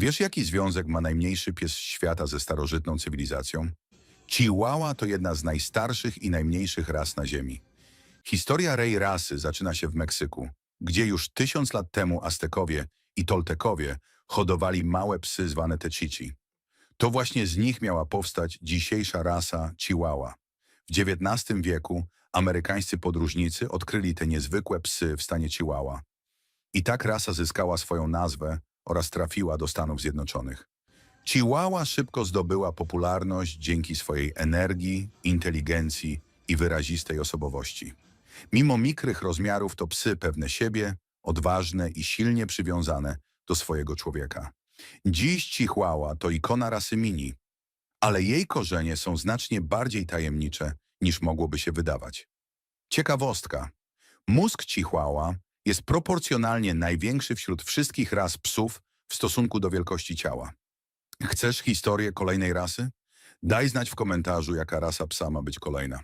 Wiesz, jaki związek ma najmniejszy pies świata ze starożytną cywilizacją? Chihuahua to jedna z najstarszych i najmniejszych ras na Ziemi. Historia rej rasy zaczyna się w Meksyku, gdzie już tysiąc lat temu Aztekowie i Toltekowie hodowali małe psy zwane techici. To właśnie z nich miała powstać dzisiejsza rasa Chihuahua. W XIX wieku amerykańscy podróżnicy odkryli te niezwykłe psy w stanie Chihuahua. I tak rasa zyskała swoją nazwę oraz trafiła do Stanów Zjednoczonych. Chihuahua szybko zdobyła popularność dzięki swojej energii, inteligencji i wyrazistej osobowości. Mimo mikrych rozmiarów to psy pewne siebie, odważne i silnie przywiązane do swojego człowieka. Dziś Chihuahua to ikona rasy mini, ale jej korzenie są znacznie bardziej tajemnicze niż mogłoby się wydawać. Ciekawostka. Mózg Chihuahua jest proporcjonalnie największy wśród wszystkich ras psów w stosunku do wielkości ciała. Chcesz historię kolejnej rasy? Daj znać w komentarzu, jaka rasa psa ma być kolejna.